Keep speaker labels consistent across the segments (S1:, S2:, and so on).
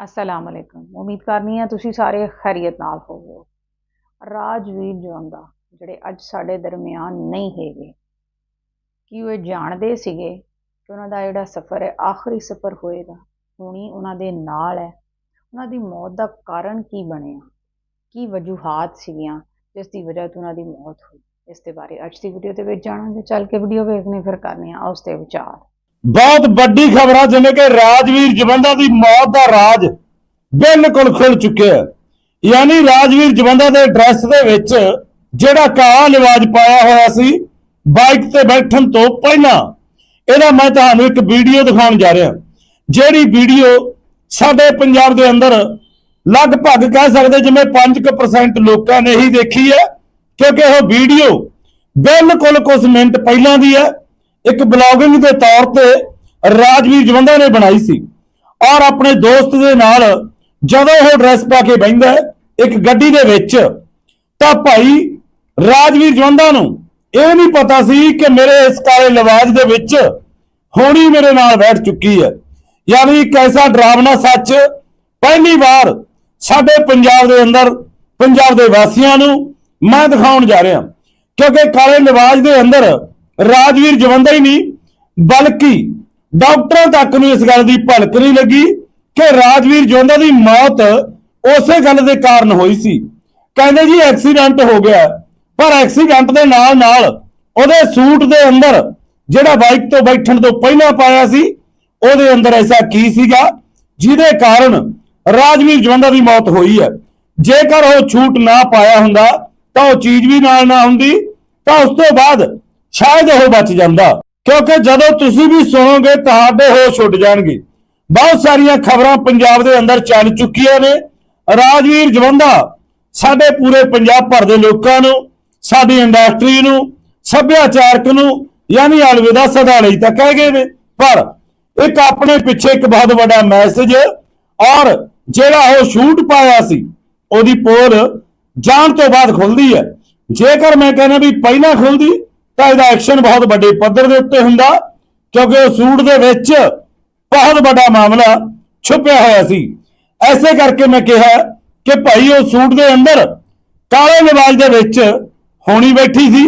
S1: ਅਸਲਾਮ ਅਲੈਕਮ ਉਮੀਦ ਕਰਨੀ ਆ ਤੁਸੀਂ ਸਾਰੇ ਖੈਰੀਅਤ ਨਾਲ ਹੋਵੋ ਰਾਜਵੀਰ ਜਵੰਦਾ, ਜਿਹੜੇ ਅੱਜ ਸਾਡੇ ਦਰਮਿਆਨ ਨਹੀਂ ਹੈਗੇ, ਕੀ ਉਹ ਇਹ ਜਾਣਦੇ ਸੀਗੇ ਕਿ ਉਹਨਾਂ ਦਾ ਜਿਹੜਾ ਸਫ਼ਰ ਹੈ, ਆਖਰੀ ਸਫ਼ਰ ਹੋਏਗਾ, ਹੁਣੀ ਉਹਨਾਂ ਦੇ ਨਾਲ ਹੈ। ਉਹਨਾਂ ਦੀ ਮੌਤ ਦਾ ਕਾਰਨ ਕੀ ਬਣਿਆ? ਕੀ ਵਜੂਹਾਤ ਸੀਗੀਆਂ ਜਿਸ ਦੀ ਵਜ੍ਹਾ ਤੋਂ ਉਹਨਾਂ ਦੀ ਮੌਤ ਹੋਈ? ਇਸ ਦੇ ਬਾਰੇ ਅੱਜ ਦੀ ਵੀਡੀਓ ਦੇ ਵਿੱਚ ਜਾਣਾਂਗੇ। ਚੱਲ ਕੇ ਵੀਡੀਓ ਵੇਖਨੇ ਫਿਰ ਕਰਨੇ ਆ ਉਸ ਤੇ ਵਿਚਾਰ।
S2: ਬਹੁਤ ਵੱਡੀ ਖਬਰ ਆ ਜਿਵੇਂ ਕਿ ਰਾਜਵੀਰ ਜਵੰਦਾ ਦੀ ਮੌਤ ਦਾ ਰਾਜ ਬਿਲਕੁਲ ਖੁੱਲ ਚੁੱਕਿਆ ਹੈ। ਯਾਨੀ ਰਾਜਵੀਰ ਜਵੰਦਾ ਦੇ ਐਡਰੈਸ ਦੇ ਵਿੱਚ ਜਿਹੜਾ ਕਾਲਾ ਨਿਵਾਜ਼ ਪਾਇਆ ਹੋਇਆ ਸੀ ਬਾਈਕ ਤੇ ਬੈਠਣ ਤੋਂ ਪਹਿਲਾਂ, ਇਹਦਾ ਮੈਂ ਤੁਹਾਨੂੰ ਇੱਕ ਵੀਡੀਓ ਦਿਖਾਉਣ ਜਾ ਰਿਹਾ। ਜਿਹੜੀ ਵੀਡੀਓ ਸਾਡੇ ਪੰਜਾਬ ਦੇ ਅੰਦਰ ਲਗਭਗ ਕਹਿ ਸਕਦੇ ਜਿਵੇਂ 5% ਲੋਕਾਂ ਨੇ ਹੀ ਦੇਖੀ ਹੈ, ਕਿਉਂਕਿ ਉਹ ਵੀਡੀਓ ਬਿਲਕੁਲ ਕੁਝ ਮਿੰਟ ਪਹਿਲਾਂ ਦੀ ਹੈ। ਇੱਕ ਬਲੌਗਿੰਗ ਦੇ ਤੌਰ ਤੇ ਰਾਜਵੀਰ ਜਵੰਦਾ ਨੇ ਬਣਾਈ ਸੀ। ਔਰ ਆਪਣੇ ਦੋਸਤ ਦੇ ਨਾਲ ਜਦੋਂ ਉਹ ਡਰੈਸ ਪਾ ਕੇ ਬੈਠਦਾ ਇੱਕ ਗੱਡੀ ਦੇ ਵਿੱਚ, ਤਾਂ ਭਾਈ ਰਾਜਵੀਰ ਜਵੰਦਾ ਨੂੰ ਇਹ ਨਹੀਂ ਪਤਾ ਸੀ ਕਿ ਮੇਰੇ ਇਸ ਕਾਲੇ ਲਿਵਾਜ ਦੇ ਵਿੱਚ ਹੋਣੀ ਮੇਰੇ ਨਾਲ ਬੈਠ ਚੁੱਕੀ ਹੈ। ਯਾਨੀ ਇੱਕ ਐਸਾ ਡਰਾਵਨਾ ਸੱਚ, ਪਹਿਲੀ ਵਾਰ ਸਾਡੇ ਪੰਜਾਬ ਦੇ ਅੰਦਰ, ਪੰਜਾਬ ਦੇ ਵਾਸੀਆਂ ਨੂੰ ਮੈਂ ਦਿਖਾਉਣ ਜਾ ਰਿਹਾ। ਕਿਉਂਕਿ ਕਾਲੇ ਲਿਵਾਜ ਦੇ ਅੰਦਰ ਰਾਜਵੀਰ ਜਵੰਦਾ ਹੀ ਨਹੀਂ, ਬਲਕਿ ਡਾਕਟਰਾਂ ਤੱਕ ਨੂੰ ਇਸ ਗੱਲ ਦੀ ਭਲਕ ਨਹੀਂ ਲੱਗੀ ਕਿ ਰਾਜਵੀਰ ਜਵੰਦਾ ਦੀ ਮੌਤ ਉਸੇ ਗੱਲ ਦੇ ਕਾਰਨ ਹੋਈ ਸੀ। ਕਹਿੰਦੇ ਜੀ ਐਕਸੀਡੈਂਟ ਹੋ ਗਿਆ, ਪਰ ਐਕਸੀਡੈਂਟ ਦੇ ਨਾਲ ਨਾਲ ਉਹਦੇ ਸੂਟ ਦੇ ਅੰਦਰ ਜਿਹੜਾ ਬਾਈਕ ਤੋਂ ਬੈਠਣ ਤੋਂ ਪਹਿਲਾਂ ਪਾਇਆ ਸੀ, ਉਹਦੇ ਅੰਦਰ ਐਸਾ ਕੀ ਸੀਗਾ, ਜਿਹਦੇ ਕਾਰਨ ਰਾਜਵੀਰ ਜਵੰਦਾ ਦੀ ਮੌਤ ਹੋਈ ਹੈ। ਜੇਕਰ ਉਹ ਛੂਟ ਨਾ ਪਾਇਆ ਹੁੰਦਾ, ਤਾਂ ਉਹ ਚੀਜ਼ ਵੀ ਨਾਲ ਨਾ ਹੁੰਦੀ, ਤਾਂ ਉਸ ਤੋਂ ਬਾਅਦ ਸ਼ਾਇਦ ਉਹ ਬਚ ਜਾਂਦਾ। ਕਿਉਂਕਿ ਜਦੋਂ ਤੁਸੀਂ ਵੀ ਸੁਣੋਗੇ, ਤੁਹਾਡੇ ਹੋਸ਼ ਉੱਡ ਜਾਣਗੇ। ਬਹੁਤ ਸਾਰੀਆਂ ਖਬਰਾਂ ਪੰਜਾਬ ਦੇ ਅੰਦਰ ਚੱਲ ਚੁੱਕੀਆਂ ਨੇ। ਰਾਜਵੀਰ ਜਵੰਦਾ, ਸਾਡੇ ਪੂਰੇ ਪੰਜਾਬ ਭਰ ਦੇ ਲੋਕਾਂ ਨੂੰ, ਸਾਡੀ ਇੰਡਸਟਰੀ ਨੂੰ, ਸੱਭਿਆਚਾਰਕ ਨੂੰ, ਯਾਨੀ ਅਲਵਿਦਾ ਸਦਾ ਲਈ ਤਾਂ ਕਹਿ ਗਏ ਨੇ। ਪਰ ਇੱਕ ਆਪਣੇ ਪਿੱਛੇ ਇੱਕ ਬਹੁਤ ਵੱਡਾ ਮੈਸੇਜ ਔਰ ਜਿਹੜਾ ਉਹ ਸ਼ੂਟ ਪਾਇਆ ਸੀ, ਉਹਦੀ ਪੋਲ ਜਾਣ ਤੋਂ ਬਾਅਦ ਖੁੱਲਦੀ ਹੈ। ਜੇਕਰ ਮੈਂ ਕਹਿੰਦਾ ਵੀ ਪਹਿਲਾਂ ਖੁੱਲਦੀ ਤਾਂ ਇਹਦਾ ਐਕਸ਼ਨ ਬਹੁਤ ਵੱਡੇ ਪੱਧਰ ਦੇ ਉੱਤੇ ਹੁੰਦਾ ਕਿਉਂਕਿ ਉਹ ਸੂਟ ਦੇ ਵਿੱਚ ਬਹੁਤ ਵੱਡਾ ਮਾਮਲਾ ਛੁਪਿਆ ਹੋਇਆ ਸੀ। ਐਸੇ ਕਰਕੇ ਮੈਂ ਕਿਹਾ ਕਿ ਭਾਈ ਉਹ ਸੂਟ ਦੇ ਅੰਦਰ ਕਾਲੇ ਲਿਬਾਸ ਦੇ ਵਿੱਚ ਹੋਣੀ ਬੈਠੀ ਸੀ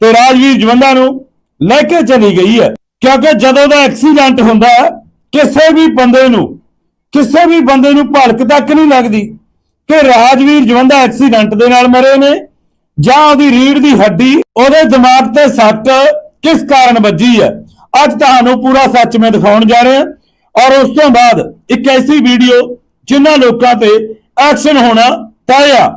S2: ਤੇ ਰਾਜਵੀਰ ਜਵੰਦਾ ਨੂੰ ਲੈ ਕੇ ਚਲੀ ਗਈ ਹੈ। ਕਿਉਂਕਿ ਜਦੋਂ ਦਾ ਐਕਸੀਡੈਂਟ ਹੁੰਦਾ ਹੈ, ਕਿਸੇ ਵੀ ਬੰਦੇ ਨੂੰ ਕਿਸੇ ਵੀ ਬੰਦੇ ਨੂੰ ਭਲਕ ਤੱਕ ਨਹੀਂ ਲੱਗਦੀ ਕਿ ਰਾਜਵੀਰ ਜਵੰਦਾ ਐਕਸੀਡੈਂਟ ਦੇ ਨਾਲ ਮਰੇ ਨੇ। ਜਾਂ ਉਹਦੀ ਰੀੜ ਦੀ ਹੱਡੀ, ਉਹਦੇ ਦਿਮਾਗ ਤੇ ਸੱਟ ਕਿਸ ਕਾਰਨ ਵੱਜੀ ਹੈ? ਅੱਜ ਤੁਹਾਨੂੰ ਪੂਰਾ ਸੱਚ ਮੈਂ ਦਿਖਾਉਣ ਜਾ ਰਿਹਾ ਔਰ ਉਸ ਤੋਂ ਬਾਅਦ ਇੱਕ ਐਸੀ ਵੀਡੀਓ ਜਿਨ੍ਹਾਂ ਲੋਕਾਂ ਤੇ ਐਕਸ਼ਨ ਹੋਣਾ ਤੈਅ ਆ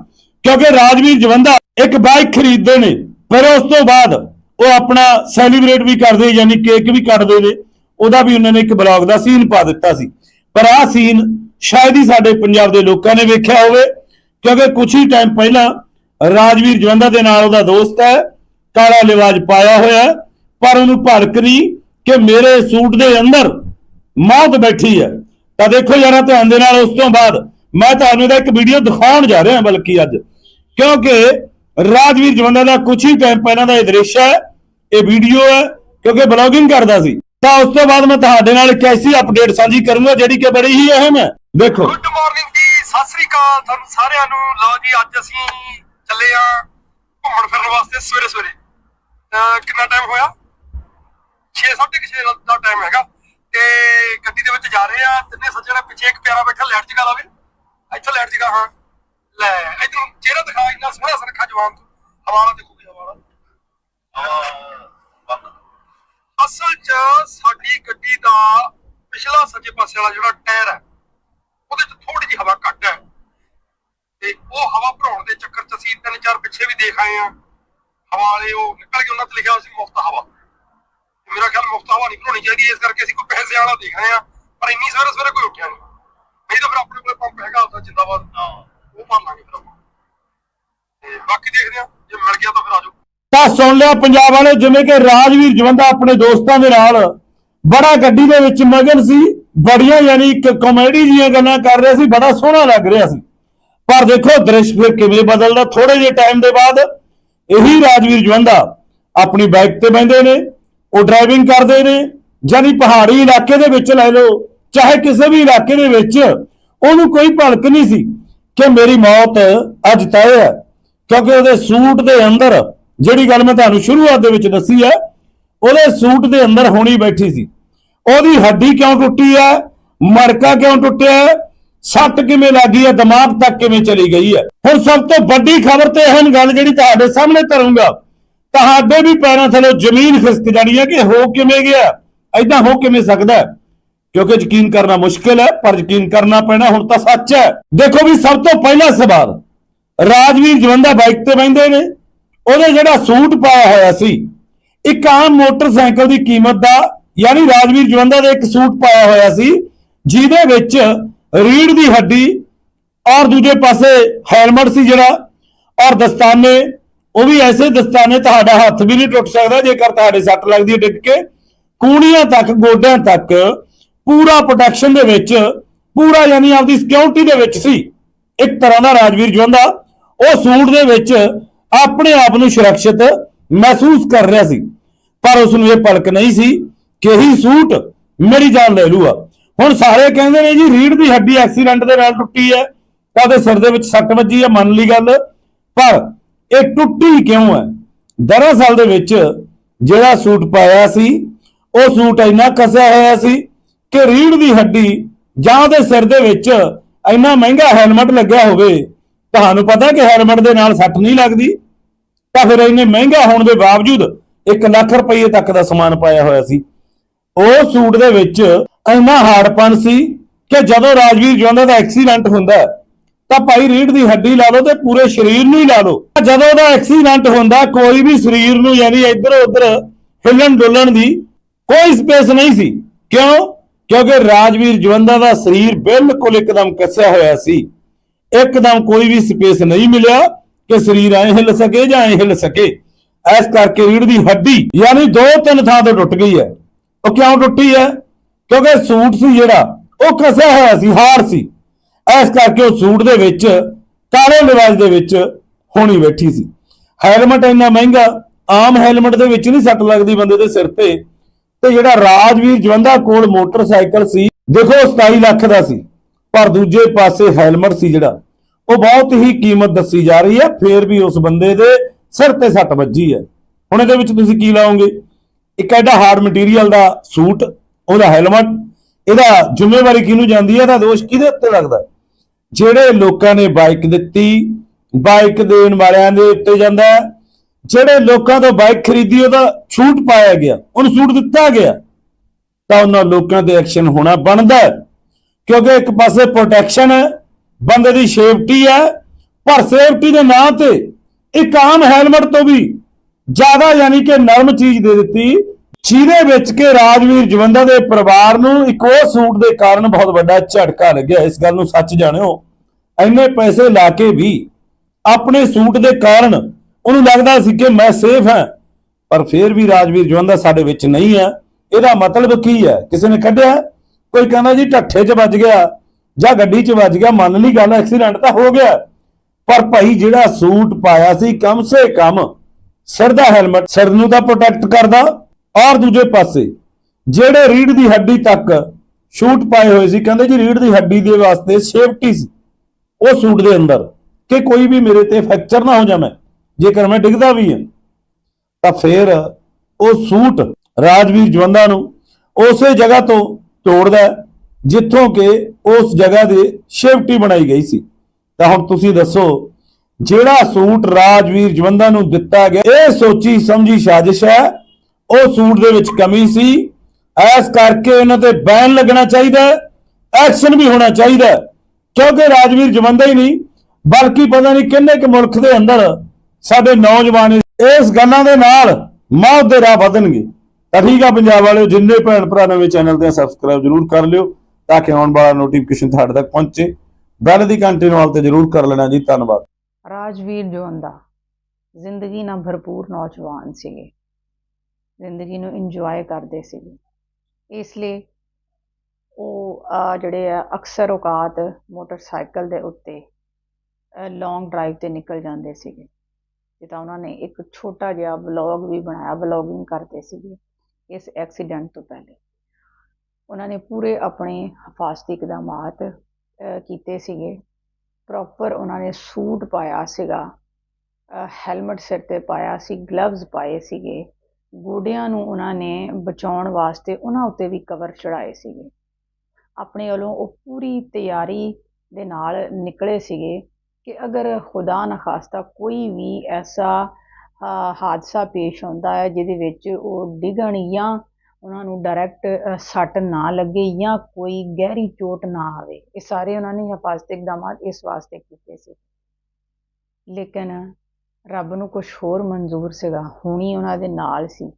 S2: ਕਿਉਂਕਿ ਰਾਜਵੀਰ ਜਵੰਦਾ ਇੱਕ ਬਾਈਕ ਖਰੀਦਦੇ ਨੇ ਪਰ ਉਸ ਤੋਂ ਬਾਅਦ ਉਹ ਆਪਣਾ ਸੈਲੀਬ੍ਰੇਟ ਵੀ ਕਰਦੇ, ਯਾਨੀ ਕੇਕ ਵੀ ਕੱਟਦੇ ਨੇ, ਉਹਦਾ ਵੀ ਉਹਨਾਂ ਨੇ ਇੱਕ ਬਲੌਗ ਦਾ ਸੀਨ ਪਾ ਦਿੱਤਾ ਸੀ। ਪਰ ਆਹ ਸੀਨ ਸ਼ਾਇਦ ਹੀ ਸਾਡੇ ਪੰਜਾਬ ਦੇ ਲੋਕਾਂ ਨੇ ਵੇਖਿਆ ਹੋਵੇ, ਕਿਉਂਕਿ ਕੁਝ ਹੀ ਟਾਈਮ ਪਹਿਲਾਂ ਰਾਜਵੀਰ ਜਵੰਦਾ ਦੇ ਨਾਲ ਉਹਦਾ ਦੋਸਤ ਹੈ, ਕਾਲਾ ਲਿਵਾਜ ਪਾਇਆ ਹੋਇਆ ਪਰ ਉਹਨੂੰ ਭਲਕ ਨਹੀਂ ਕਿ ਮੇਰੇ ਸੂਟ ਦੇ ਅੰਦਰ ਮੌਤ ਬੈਠੀ ਹੈ। ਤਾਂ ਦੇਖੋ ਯਾਰਾ, ਧਿਆਨ ਦੇ ਨਾਲ ਉਸ ਤੋਂ ਬਾਅਦ ਮੈਂ ਤੁਹਾਨੂੰ ਇਹਦਾ ਇੱਕ ਵੀਡੀਓ ਦਿਖਾਉਣ ਜਾ ਰਿਹਾ ਬਲਕਿ ਅੱਜ। ਕਿਉਂਕਿ ਰਾਜਵੀਰ ਜਵੰਦਾ ਦਾ ਕੁਝ ਹੀ ਟਾਈਮ ਪਹਿਲਾਂ ਦਾ ਇਹ ਦ੍ਰਿਸ਼ ਹੈ, ਇਹ ਵੀਡੀਓ ਹੈ, ਕਿਉਂਕਿ ਬਲੌਗਿੰਗ ਕਰਦਾ ਸੀ। ਤਾਂ ਉਸ ਤੋਂ ਬਾਅਦ ਮੈਂ ਤੁਹਾਡੇ ਨਾਲ ਇੱਕ ਐਸੀ ਅਪਡੇਟ ਸਾਂਝੀ ਕਰੂੰਗਾ, ਜਿਹੜੀ ਕਿ ਬੜੀ ਹੀ ਅਹਿਮ ਹੈ। ਦੇਖੋ।
S3: ਗੁੱਡ ਮਾਰਨਿੰਗ ਜੀ, ਸਤਿ ਸ੍ਰੀ ਅਕਾਲ ਤੁਹਾਨੂੰ ਸਾਰਿਆਂ ਨੂੰ। ਲਓ ਜੀ, ਅੱਜ ਅਸੀਂ ਚੱਲੇ ਆ ਘੁੰਮਣ ਫਿਰਨ ਵਾਸਤੇ ਸਵੇਰੇ ਸਵੇਰੇ। ਕਿੰਨਾ ਟਾਈਮ ਹੋਇਆ? 6:30 ਦਾ ਟਾਈਮ ਹੈਗਾ। ਤੇ ਗੱਡੀ ਦੇ ਵਿੱਚ ਜਾ ਰਹੇ ਆ ਤਿੰਨੇ ਸੱਜਣਾ ਪਿੱਛੇ ਇੱਕ ਪਿਆਰਾ ਬੈਠਾ ਲਾਈਟ ਜਗਾ ਲਾਵੇ। ਇੱਥੋਂ ਲਾਈਟ ਜਗਾ ਹਾਂ। ਲੈ ਇਧਰ ਚਿਹਰਾ ਦਿਖਾ ਇੰਨਾ ਸੋਹਣਾ ਸੁਨੱਖਾ ਜਵਾਨ ਤੂੰ। ਹਵਾਲਾ ਦੇਖੂਗੀ ਹਵਾਲਾ। ਅਸਲ 'ਚ ਸਾਡੀ ਗੱਡੀ ਦਾ ਪਿਛਲਾ ਸੱਜੇ ਪਾਸੇ ਵਾਲਾ ਜਿਹੜਾ ਟਾਇਰ ਹੈ ਉਹਦੇ 'ਚ ਥੋੜੀ ਜਿਹੀ ਹਵਾ ਘੱਟ ਹੈ ਤੇ ਉਹ ਹਵਾ ਭਰਾਉਣ ਦੇ ਚੱਕਰ 'ਚ ਅਸੀਂ ਤਿੰਨ ਚਾਰ ਪਿੱਛੇ ਵੀ ਦੇਖ ਆਏ ਆ ਹਵਾ ਵਾਲੇ ਉਹ ਨਿਕਲ ਕੇ ਉਹਨਾਂ ਤੇ ਲਿਖਿਆ ਸੀ ਮੁਫਤ ਹਵਾ। ਮੇਰਾ ਖਿਆਲ ਮੁਫਤ ਹਵਾ ਨਹੀਂ ਭਰਾਉਣੀ ਚਾਹੀਦੀ ਇਸ ਕਰਕੇ ਅਸੀਂ ਕੋਈ ਪੈਸੇ ਵਾਲਾ ਦੇਖ ਰਹੇ ਆ ਪਰ ਇੰਨੀ ਸਵੇਰੇ ਸਵੇਰੇ ਕੋਈ ਉੱਠਿਆ ਨਹੀਂ। ਨਹੀਂ ਤਾਂ ਫਿਰ ਆਪਣੇ ਕੋਲ ਪੰਪ ਹੈਗਾ ਉਹਦਾ ਜਿੰਦਾਬਾਦ। ਉਹ ਭਰ ਲਾਂਗੇ ਫਿਰ ਤੇ ਬਾਕੀ ਦੇਖਦੇ ਆ ਜੇ ਮਿਲ ਗਿਆ ਤਾਂ ਫਿਰ ਆਜੋ
S2: ਤਾਂ ਸੁਣ ਲਿਆ ਪੰਜਾਬ ਵਾਲੇ ਜਿਵੇਂ ਕਿ ਰਾਜਵੀਰ ਜਵੰਦਾ ਆਪਣੇ ਦੋਸਤਾਂ ਦੇ ਨਾਲ ਬੜਾ ਗੱਡੀ ਦੇ ਵਿੱਚ ਮਗਨ ਸੀ ਬੜੀਆਂ ਯਾਨੀ ਇੱਕ ਕਾਮੇਡੀ ਜੀਆਂ ਗੱਲਾਂ ਕਰ ਰਿਹਾ ਸੀ ਬੜਾ ਸੋਹਣਾ ਲੱਗ ਰਿਹਾ ਸੀ। ਪਰ ਦੇਖੋ ਦ੍ਰਿਸ਼ ਫਿਰ ਕਿਵੇਂ ਬਦਲਦਾ? ਥੋੜੇ ਜਿਹੇ ਟਾਈਮ ਦੇ ਬਾਅਦ ਇਹੀ ਰਾਜਵੀਰ ਜਵੰਦਾ ਆਪਣੀ ਬਾਈਕ ਤੇ ਬੈੰਦੇ ਨੇ, ਉਹ ਡਰਾਈਵਿੰਗ ਕਰਦੇ ਨੇ ਜਾਨੀ ਪਹਾੜੀ ਇਲਾਕੇ ਦੇ ਵਿੱਚ ਲੈ ਲਓ, ਚਾਹੇ ਕਿਸੇ ਵੀ ਇਲਾਕੇ ਦੇ ਵਿੱਚ, ਉਹਨੂੰ ਕੋਈ ਭਲਕ ਨਹੀਂ ਸੀ ਕਿ ਮੇਰੀ ਮੌਤ ਅੱਜ ਤੈਅ ਹੈ। ਕਿਉਂਕਿ ਉਹਦੇ ਸੂਟ ਦੇ ਅੰਦਰ ਜਿਹੜੀ ਗੱਲ ਮੈਂ ਤੁਹਾਨੂੰ ਸ਼ੁਰੂਆਤ ਦੇ ਵਿੱਚ ਦੱਸੀ ਹੈ, ਉਹਦੇ ਸੂਟ ਦੇ ਅੰਦਰ ਹੋਣੀ ਬੈਠੀ ਸੀ। ਉਹਦੀ ਹੱਡੀ ਕਿਉਂ ਟੁੱਟੀ ਹੈ? ਮੜਕਾ ਕਿਉਂ ਟੁੱਟਿਆ ਹੈ? ਸੱਟ ਕਿਵੇਂ ਲੱਗੀ ਹੈ, ਦਿਮਾਗ ਤੱਕ ਕਿਵੇਂ ਚਲੀ ਗਈ ਹੈ? ਹੁਣ ਸਭ ਤੋਂ ਵੱਡੀ ਖਬਰ ਤੇ ਅਹਿਮ ਗੱਲ ਜਿਹੜੀ ਤੁਹਾਡੇ ਸਾਹਮਣੇ ਧਰੂੰਗਾ ਤੁਹਾਡੇ ਵੀ ਪੈਰਾਂ ਥੱਲੇ ਜ਼ਮੀਨ ਖਿਸਕ ਜਾਣੀ ਹੈ ਕਿ ਹੋ ਕਿਵੇਂ ਗਿਆ? ਐਦਾਂ ਹੋ ਕਿਵੇਂ ਸਕਦਾ ਕਿਉਂਕਿ ਯਕੀਨ ਕਰਨਾ ਮੁਸ਼ਕਿਲ ਹੈ, ਪਰ ਯਕੀਨ ਕਰਨਾ ਪੈਣਾ ਹੁਣ ਤਾਂ ਸੱਚ ਹੈ। ਦੇਖੋ ਵੀ ਸਭ ਤੋਂ ਪਹਿਲਾ ਸਵਾਲ, ਰਾਜਵੀਰ ਜਵੰਦਾ ਬਾਈਕ ਤੇ ਬੈੰਦੇ ਨੇ। ਉਹਦੇ ਜਿਹੜਾ ਸੂਟ ਪਾਇਆ ਹੋਇਆ ਸੀ, ਇੱਕ ਆਮ ਮੋਟਰਸਾਈਕਲ ਦੀ ਕੀਮਤ ਦਾ, ਯਾਨੀ ਰਾਜਵੀਰ ਜਵੰਦਾ ਦਾ ਇੱਕ ਸੂਟ ਪਾਇਆ ਹੋਇਆ ਸੀ, ਜਿਹਦੇ ਵਿੱਚ ਰੀੜ ਦੀ ਹੱਡੀ ਔਰ ਦੂਜੇ ਪਾਸੇ ਹੈਲਮਟ ਸੀ ਜਿਹੜਾ, ਔਰ ਦਸਤਾਨੇ, ਉਹ ਵੀ ਐਸੇ ਦਸਤਾਨੇ ਤੁਹਾਡਾ ਹੱਥ ਵੀ ਨਹੀਂ ਟੁੱਟ ਸਕਦਾ, ਜੇਕਰ ਤੁਹਾਡੇ ਸੱਟ ਲੱਗਦੀ ਹੈ ਡਿੱਗ ਕੇ। ਕੂਣੀਆਂ ਤੱਕ, ਗੋਡਿਆਂ ਤੱਕ, ਪੂਰਾ ਪ੍ਰੋਟੈਕਸ਼ਨ ਦੇ ਵਿੱਚ, ਪੂਰਾ ਯਾਨੀ ਆਪਦੀ ਸਿਕਿਉਰਿਟੀ ਦੇ ਵਿੱਚ ਸੀ। ਇੱਕ ਤਰ੍ਹਾਂ ਦਾ ਰਾਜਵੀਰ ਜਵੰਦਾ, ਉਹ ਸੂਟ ਦੇ ਵਿੱਚ ਆਪਣੇ ਆਪ ਨੂੰ ਸੁਰੱਖਿਅਤ ਮਹਿਸੂਸ ਕਰ ਰਿਹਾ ਸੀ। ਪਰ ਉਸ ਨੂੰ ਇਹ ਪਲਕ ਨਹੀਂ ਸੀ ਕਿ ਇਹੀ ਸੂਟ ਮੇਰੀ ਜਾਨ ਲੈ ਲੂਗਾ। ਹੁਣ ਸਾਰੇ ਕਹਿੰਦੇ ਨੇ ਜੀ ਰੀੜ ਦੀ ਹੱਡੀ ਐਕਸੀਡੈਂਟ ਦੇ ਨਾਲ ਟੁੱਟੀ ਹੈ। ਤਾਂ ਉਹਦੇ ਸਿਰ ਦੇ ਵਿੱਚ ਸੱਟ ਵੱਜੀ ਹੈ, ਮੰਨ ਲਈ ਗੱਲ। ਪਰ ਇਹ ਟੁੱਟੀ ਕਿਉਂ ਹੈ? ਦਰਅਸਲ ਦੇ ਵਿੱਚ ਜਿਹੜਾ ਸੂਟ ਪਾਇਆ ਸੀ, ਉਹ ਸੂਟ ਇੰਨਾ ਕਸਿਆ ਹੋਇਆ ਸੀ ਕਿ ਰੀੜ ਦੀ ਹੱਡੀ ਜਾਂ ਉਹਦੇ ਸਿਰ ਦੇ ਵਿੱਚ ਇੰਨਾ ਮਹਿੰਗਾ ਹੈਲਮਟ ਲੱਗਿਆ ਹੋਵੇ, ਤੁਹਾਨੂੰ ਪਤਾ ਕਿ ਹੈਲਮਟ ਦੇ ਨਾਲ ਸੱਟ ਨਹੀਂ ਲੱਗਦੀ? ਤਾਂ ਫਿਰ ਇੰਨੇ ਮਹਿੰਗਾ ਹੋਣ ਦੇ ਬਾਵਜੂਦ 1 ਲੱਖ ਰੁਪਏ ਤੱਕ ਦਾ ਸਮਾਨ ਪਾਇਆ ਹੋਇਆ ਸੀ। ਉਹ ਸੂਟ ਦੇ ਵਿੱਚ ਇੰਨਾ ਹਾਰਡਪਨ ਸੀ ਕਿ ਜਦੋਂ ਰਾਜਵੀਰ ਜਵੰਦਾ ਦਾ ਐਕਸੀਡੈਂਟ ਹੁੰਦਾ, ਤਾਂ ਭਾਈ ਰੀੜ ਦੀ ਹੱਡੀ ਲਾ ਲਓ ਤੇ ਪੂਰੇ ਸਰੀਰ ਨੂੰ ਹੀ ਲਾ ਲਓ। ਜਦੋਂ ਉਹਦਾ ਐਕਸੀਡੈਂਟ ਹੁੰਦਾ, ਕੋਈ ਵੀ ਸਰੀਰ ਨੂੰ ਯਾਨੀ ਇੱਧਰ ਉੱਧਰ ਹਿੱਲਣ ਡੁੱਲਣ ਦੀ ਕੋਈ ਸਪੇਸ ਨਹੀਂ ਸੀ। ਕਿਉਂ? ਕਿਉਂਕਿ ਰਾਜਵੀਰ ਜਵੰਦਾ ਦਾ ਸਰੀਰ ਬਿਲਕੁਲ ਇੱਕਦਮ ਕੱਸਿਆ ਹੋਇਆ ਸੀ। ਇੱਕਦਮ ਕੋਈ ਵੀ ਸਪੇਸ ਨਹੀਂ ਮਿਲਿਆ ਕਿ ਸਰੀਰ ਐ ਹਿੱਲ ਸਕੇ ਜਾਂ ਐ ਹਿੱਲ ਸਕੇ। ਇਸ ਕਰਕੇ ਰੀੜ ਦੀ ਹੱਡੀ ਯਾਨੀ ਦੋ ਤਿੰਨ ਥਾਂ ਤੋਂ ਟੁੱਟ ਗਈ ਹੈ। ਉਹ ਕਿਉਂ ਟੁੱਟੀ ਹੈ? ਕਿਉਂਕਿ ਸੂਟ ਸੀ ਜਿਹੜਾ, ਉਹ ਕਸਿਆ ਹੋਇਆ ਸੀ, ਹਾਰ ਸੀ। ਇਸ ਕਰਕੇ ਉਹ ਸੂਟ ਦੇ ਵਿੱਚ, ਕਾਲੇ ਲਿਵਾਜ ਦੇ ਵਿੱਚ ਹੋਣੀ ਬੈਠੀ ਸੀ। ਹੈਲਮਟ ਇੰਨਾ ਮਹਿੰਗਾ, ਆਮ ਹੈਲਮਟ ਦੇ ਵਿੱਚ ਨਹੀਂ ਸੱਟ ਲੱਗਦੀ ਬੰਦੇ ਦੇ ਸਿਰ ਤੇ। ਤੇ ਜਿਹੜਾ ਰਾਜਵੀਰ ਜਵੰਦਾ ਕੋਲ ਮੋਟਰਸਾਈਕਲ ਸੀ, ਦੇਖੋ 27 ਲੱਖ ਦਾ ਸੀ। ਪਰ ਦੂਜੇ ਪਾਸੇ ਹੈਲਮਟ ਸੀ ਜਿਹੜਾ, ਉਹ ਬਹੁਤ ਹੀ ਕੀਮਤ ਦੱਸੀ ਜਾ ਰਹੀ ਹੈ। ਫੇਰ ਵੀ ਉਸ ਬੰਦੇ ਦੇ ਸਿਰ ਤੇ ਸੱਟ ਵੱਜੀ ਹੈ। ਹੁਣ ਇਹਦੇ ਵਿੱਚ ਤੁਸੀਂ ਕੀ ਲਾਓਗੇ? ਇੱਕ ਐਡਾ ਹਾਰਡ ਮਟੀਰੀਅਲ ਦਾ ਸੂਟ, ਉਹਦਾ ਹੈਲਮਟ ਇਹਦਾ ਜ਼ਿੰਮੇਵਾਰੀ ਕਿਹਨੂੰ ਜਾਂਦੀ ਹੈ? ਇਹਦਾ ਦੋਸ਼ ਕਿਹਦੇ ਉੱਤੇ ਲੱਗਦਾ? ਜਿਹੜੇ ਲੋਕਾਂ ਨੇ ਬਾਈਕ ਦਿੱਤੀ ਬਾਈਕ ਦੇਣ ਵਾਲਿਆਂ ਦੇ ਉੱਤੇ ਜਾਂਦਾ ਜਿਹੜੇ ਲੋਕਾਂ ਤੋਂ ਬਾਈਕ ਖਰੀਦੀ, ਉਹਦਾ ਛੂਟ ਪਾਇਆ ਗਿਆ, ਉਹਨੂੰ ਛੂਟ ਦਿੱਤਾ ਗਿਆ, ਤਾਂ ਉਹਨਾਂ ਲੋਕਾਂ ਤੇ ਐਕਸ਼ਨ ਹੋਣਾ ਬਣਦਾ ਕਿਉਂਕਿ ਇੱਕ ਪਾਸੇ ਪ੍ਰੋਟੈਕਸ਼ਨ ਹੈ, ਬੰਦੇ ਦੀ ਸੇਫਟੀ ਹੈ, ਪਰ ਸੇਫਟੀ ਦੇ ਨਾਂ ਤੇ ਇੱਕ ਆਮ ਹੈਲਮਟ ਤੋਂ ਵੀ ਜ਼ਿਆਦਾ ਯਾਨੀ ਕਿ ਨਰਮ ਚੀਜ਼ ਦੇ ਦਿੱਤੀ। ਜਿਹਦੇ ਵਿੱਚ ਕਿ ਰਾਜਵੀਰ ਜਵੰਦਾ ਦੇ ਪਰਿਵਾਰ ਨੂੰ ਇੱਕ ਉਹ ਸੂਟ ਦੇ ਕਾਰਨ ਬਹੁਤ ਵੱਡਾ ਝਟਕਾ ਲੱਗਿਆ। ਇਸ ਗੱਲ ਨੂੰ ਸੱਚ ਜਾਣਿਓ, ਇੰਨੇ ਪੈਸੇ ਲਾ ਕੇ ਵੀ ਆਪਣੇ ਸੂਟ ਦੇ ਕਾਰਨ ਉਹਨੂੰ ਲੱਗਦਾ ਸੀ ਕਿ ਮੈਂ ਸੇਫ ਹਾਂ, ਪਰ ਫਿਰ ਵੀ ਰਾਜਵੀਰ ਜਵੰਦਾ ਸਾਡੇ ਵਿੱਚ ਨਹੀਂ ਹੈ। ਇਹਦਾ ਮਤਲਬ ਕੀ ਹੈ? ਕਿਸੇ ਨੇ ਕੱਢਿਆ? ਕੋਈ ਕਹਿੰਦਾ ਜੀ ਢੱਠੇ 'ਚ ਵੱਜ ਗਿਆ ਜਾਂ ਗੱਡੀ 'ਚ ਵੱਜ ਗਿਆ, ਮੰਨ ਲਈ ਗੱਲ, ਐਕਸੀਡੈਂਟ ਤਾਂ ਹੋ ਗਿਆ। ਪਰ ਭਾਈ ਜਿਹੜਾ ਸੂਟ ਪਾਇਆ ਸੀ, ਕਮ ਸੇ ਕਮ ਸਿਰ ਦਾ ਹੈਲਮਟ ਸਿਰ ਨੂੰ ਤਾਂ ਪ੍ਰੋਟੈਕਟ ਕਰਦਾ ਔਰ ਦੂਜੇ ਪਾਸੇ ਜਿਹੜੇ ਰੀੜ ਦੀ ਹੱਡੀ ਤੱਕ ਸ਼ੂਟ ਪਾਏ ਹੋਏ ਸੀ, ਕਹਿੰਦੇ ਜੀ ਰੀੜ ਦੀ ਹੱਡੀ ਦੇ ਵਾਸਤੇ ਸੇਫਟੀ ਸੀ, ਉਹ ਸੂਟ ਦੇ ਅੰਦਰ ਕਿ ਕੋਈ ਵੀ ਮੇਰੇ ਤੇ ਫ੍ਰੈਕਚਰ ਨਾ ਹੋ ਜਾਵੇ, ਜੇਕਰ ਮੈਂ ਡਿੱਗਦਾ ਵੀ ਹਾਂ, ਤਾਂ ਫਿਰ ਉਹ ਸੂਟ ਰਾਜਵੀਰ ਜਵੰਦਾ ਨੂੰ ਉਸੇ ਜਗ੍ਹਾ ਤੋਂ ਤੋੜਦਾ ਜਿੱਥੋਂ ਕਿ ਉਸ ਜਗ੍ਹਾ ਦੇ ਸੇਫਟੀ ਬਣਾਈ ਗਈ ਸੀ। ਤਾਂ ਹੁਣ ਤੁਸੀਂ ਦੱਸੋ ਜਿਹੜਾ ਸੂਟ ਰਾਜਵੀਰ ਜਵੰਦਾ ਨੂੰ ਦਿੱਤਾ ਗਿਆ, ਇਹ ਸੋਚੀ ਸਮਝੀ ਸਾਜ਼ਿਸ਼ ਹੈ। ਉਹ ਸੂਟ ਦੇ ਵਿੱਚ ਕਮੀ ਸੀ। ਐਸ ਕਰਕੇ ਉਹਨਾਂ ਤੇ ਬੈਨ ਲੱਗਣਾ ਚਾਹੀਦਾ ਐਕਸ਼ਨ ਵੀ ਹੋਣਾ ਚਾਹੀਦਾ ਕਿਉਂਕਿ ਰਾਜਵੀਰ ਜਵੰਦਾ ਹੀ ਨਹੀਂ, ਬਲਕਿ ਪਤਾ ਨਹੀਂ ਕਿੰਨੇ ਕੁ ਮੁਲਕ ਦੇ ਅੰਦਰ ਸਾਡੇ ਨੌਜਵਾਨ ਇਸ ਗੱਲਾਂ ਦੇ ਨਾਲ ਮੌਤ ਦੇ ਰਾਹ ਵਧਣਗੇ। ਤਾਂ ਠੀਕ ਆ ਪੰਜਾਬ ਵਾਲਿਓ, ਜਿੰਨੇ ਭੈਣ ਭਰਾ ਨਵੇਂ ਚੈਨਲ ਤੇ ਸਬਸਕ੍ਰਾਈਬ ਜਰੂਰ ਕਰ ਲਿਓ, ਤਾਂ ਕਿ ਆਉਣ ਵਾਲਾ ਨੋਟੀਫਿਕੇਸ਼ਨ ਤੁਹਾਡੇ ਤੱਕ ਪਹੁੰਚੇ। ਬੈਲ ਦੀ ਘੰਟੀ ਨਾਲ ਤੇ ਜਰੂਰ ਕਰ ਲੈਣਾ ਜੀ, ਧੰਨਵਾਦ।
S1: ਰਾਜਵੀਰ ਜਵੰਦਾ ਜ਼ਿੰਦਗੀ ਨਾਲ ਭਰਪੂਰ ਨੌਜਵਾਨ ਸੀਗੇ। ਜ਼ਿੰਦਗੀ ਨੂੰ ਇੰਜੋਏ ਕਰਦੇ ਸੀਗੇ। ਇਸ ਲਈ ਉਹ ਜਿਹੜੇ ਆ, ਅਕਸਰ ਔਕਾਤ ਮੋਟਰਸਾਈਕਲ ਦੇ ਉੱਤੇ ਲੌਂਗ ਡਰਾਈਵ ਤੇ ਨਿਕਲ ਜਾਂਦੇ ਸੀਗੇ। ਜਿੱਦਾਂ ਉਹਨਾਂ ਨੇ ਇੱਕ ਛੋਟਾ ਜਿਹਾ ਵਲੌਗ ਵੀ ਬਣਾਇਆ ਵਲੌਗਿੰਗ ਕਰਦੇ ਸੀਗੇ ਇਸ ਐਕਸੀਡੈਂਟ ਤੋਂ ਪਹਿਲੇ। ਉਹਨਾਂ ਨੇ ਪੂਰੇ ਆਪਣੇ ਹਫਾਜ਼ਤੀ ਇਕਦਾਮਾਤ ਕੀਤੇ ਸੀਗੇ। ਪ੍ਰੋਪਰ ਉਹਨਾਂ ਨੇ ਸੂਟ ਪਾਇਆ ਸੀਗਾ ਹੈਲਮਟ ਸਿਰ ਤੇ ਪਾਇਆ ਸੀ ਗਲਵਜ਼ ਪਾਏ ਸੀਗੇ, ਗੋਡਿਆਂ ਨੂੰ ਉਹਨਾਂ ਨੇ ਬਚਾਉਣ ਵਾਸਤੇ ਉਹਨਾਂ ਉੱਤੇ ਵੀ ਕਵਰ ਚੜਾਏ ਸੀਗੇ। ਆਪਣੇ ਵੱਲੋਂ ਉਹ ਪੂਰੀ ਤਿਆਰੀ ਦੇ ਨਾਲ ਨਿਕਲੇ ਸੀਗੇ ਕਿ ਅਗਰ ਖੁਦਾ ਨਾ ਖਾਸਤਾ ਕੋਈ ਵੀ ਐਸਾ ਹਾਦਸਾ ਪੇਸ਼ ਆਉਂਦਾ ਹੈ ਜਿਹਦੇ ਵਿੱਚ ਉਹ ਡਿੱਗਣ ਜਾਂ ਉਹਨਾਂ ਨੂੰ ਡਾਇਰੈਕਟ ਸੱਟ ਨਾ ਲੱਗੇ ਜਾਂ ਕੋਈ ਗਹਿਰੀ ਚੋਟ ਨਾ ਆਵੇ। ਇਹ ਸਾਰੇ ਉਹਨਾਂ ਨੇ ਹਿਫਾਜ਼ਤੀ ਇਕਦਾਮਾਤ ਇਸ ਵਾਸਤੇ ਕੀਤੇ ਸੀ। ਲੇਕਿਨ ਰੱਬ ਨੂੰ ਕੁਝ ਹੋਰ ਮਨਜ਼ੂਰ ਸੀਗਾ, ਹੁਣੀ ਉਹਨਾਂ ਦੇ ਨਾਲ ਸੀ।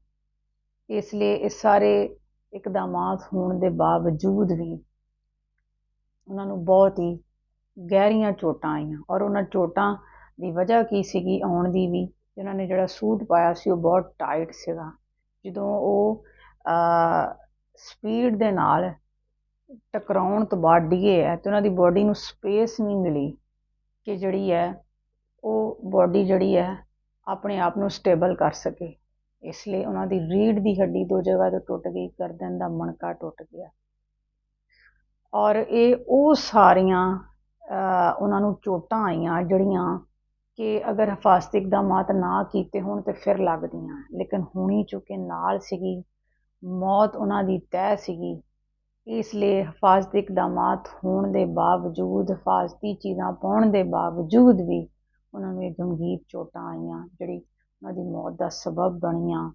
S1: ਇਸ ਲਈ ਇਹ ਸਾਰੇ ਇਕਦਾਮਾਤ ਹੋਣ ਦੇ ਬਾਵਜੂਦ ਵੀ ਉਹਨਾਂ ਨੂੰ ਬਹੁਤ ਹੀ ਗਹਿਰੀਆਂ ਚੋਟਾਂ ਆਈਆਂ। ਔਰ ਉਹਨਾਂ ਚੋਟਾਂ ਦੀ ਵਜ੍ਹਾ ਕੀ ਸੀਗੀ, ਆਉਣ ਦੀ ਵੀ, ਉਹਨਾਂ ਨੇ ਜਿਹੜਾ ਸੂਟ ਪਾਇਆ ਸੀ ਉਹ ਬਹੁਤ ਟਾਈਟ ਸੀਗਾ। ਜਦੋਂ ਉਹ ਸਪੀਡ ਦੇ ਨਾਲ ਟਕਰਾਉਣ ਤੋਂ ਬਾਅਦ ਡਿੱਗੇ ਹੈ ਤੇ ਉਹਨਾਂ ਦੀ ਬੋਡੀ ਨੂੰ ਸਪੇਸ ਨਹੀਂ ਮਿਲੀ ਕਿ ਜਿਹੜੀ ਹੈ ਉਹ ਬੋਡੀ ਜਿਹੜੀ ਹੈ ਆਪਣੇ ਆਪ ਨੂੰ ਸਟੇਬਲ ਕਰ ਸਕੇ। ਇਸ ਲਈ ਉਹਨਾਂ ਦੀ ਰੀੜ ਦੀ ਹੱਡੀ ਦੋ ਜਗ੍ਹਾ ਤੋਂ ਟੁੱਟ ਗਈ, ਗਰਦਨ ਦਾ ਮਣਕਾ ਟੁੱਟ ਗਿਆ। ਔਰ ਇਹ ਉਹ ਸਾਰੀਆਂ ਉਹਨਾਂ ਨੂੰ ਚੋਟਾਂ ਆਈਆਂ ਜਿਹੜੀਆਂ ਕਿ ਅਗਰ ਹਿਫਾਸਤਿਕ ਦਾ ਮਾਤ ਨਾ ਕੀਤੇ ਹੋਣ ਤੇ ਫਿਰ ਲੱਗਦੀਆਂ। ਲੇਕਿਨ ਹੋਣੀ ਚੁੱਕੇ ਨਾਲ ਸੀਗੀ ਮੌਤ ਉਹਨਾਂ ਦੀ ਤੈਅ ਸੀਗੀ। ਇਸ ਲਈ ਹਿਫਾਜ਼ਤੀ ਇਕਦਾਮਾਤ ਹੋਣ ਦੇ ਬਾਵਜੂਦ ਹਿਫਾਜ਼ਤੀ ਚੀਜ਼ਾਂ ਪਾਉਣ ਦੇ ਬਾਵਜੂਦ ਵੀ ਉਹਨਾਂ ਨੂੰ ਇਹ ਗੰਭੀਰ ਚੋਟਾਂ ਆਈਆਂ, ਜਿਹੜੀ ਉਹਨਾਂ ਦੀ ਮੌਤ ਦਾ ਸਬਬ ਬਣੀਆਂ।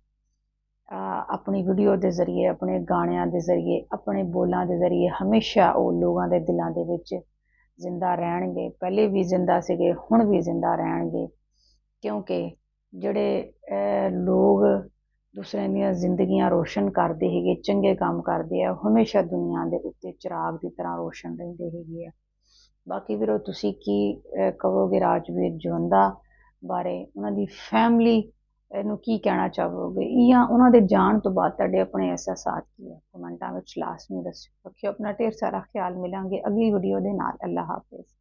S1: ਆਪਣੀ ਵੀਡੀਓ ਦੇ ਜ਼ਰੀਏ, ਆਪਣੇ ਗਾਣਿਆਂ ਦੇ ਜ਼ਰੀਏ, ਆਪਣੇ ਬੋਲਾਂ ਦੇ ਜ਼ਰੀਏ ਹਮੇਸ਼ਾ ਉਹ ਲੋਕਾਂ ਦੇ ਦਿਲਾਂ ਦੇ ਵਿੱਚ ਜ਼ਿੰਦਾ ਰਹਿਣਗੇ। ਪਹਿਲੇ ਵੀ ਜ਼ਿੰਦਾ ਸੀਗੇ, ਹੁਣ ਵੀ ਜ਼ਿੰਦਾ ਰਹਿਣਗੇ। ਕਿਉਂਕਿ ਜਿਹੜੇ ਲੋਕ ਦੂਸਰਿਆਂ ਦੀਆਂ ਜ਼ਿੰਦਗੀਆਂ ਰੋਸ਼ਨ ਕਰਦੇ ਹੈਗੇ, ਚੰਗੇ ਕੰਮ ਕਰਦੇ ਆ, ਉਹ ਹਮੇਸ਼ਾ ਦੁਨੀਆ ਦੇ ਉੱਤੇ ਚਿਰਾਗ ਦੀ ਤਰ੍ਹਾਂ ਰੋਸ਼ਨ ਰਹਿੰਦੇ ਹੈਗੇ ਆ। ਬਾਕੀ ਵੀਰੋ, ਤੁਸੀਂ ਕੀ ਕਹੋਗੇ ਰਾਜਵੀਰ ਜਵੰਦਾ ਬਾਰੇ? ਉਹਨਾਂ ਦੀ ਫੈਮਿਲੀ ਨੂੰ ਕੀ ਕਹਿਣਾ ਚਾਹੋਗੇ? ਜਾਂ ਉਹਨਾਂ ਦੇ ਜਾਣ ਤੋਂ ਬਾਅਦ ਤੁਹਾਡੇ ਆਪਣੇ ਅਹਿਸਾਸਾਤ ਕੀ ਹੈ? ਕਮੈਂਟਾਂ ਵਿੱਚ ਲਾਜ਼ਮੀ ਦੱਸਿਓ। ਰੱਖਿਓ ਆਪਣਾ ਢੇਰ ਸਾਰਾ ਖਿਆਲ, ਮਿਲਾਂਗੇ ਅਗਲੀ ਵੀਡੀਓ ਦੇ ਨਾਲ। ਅੱਲਾ ਹਾਫਿਜ਼।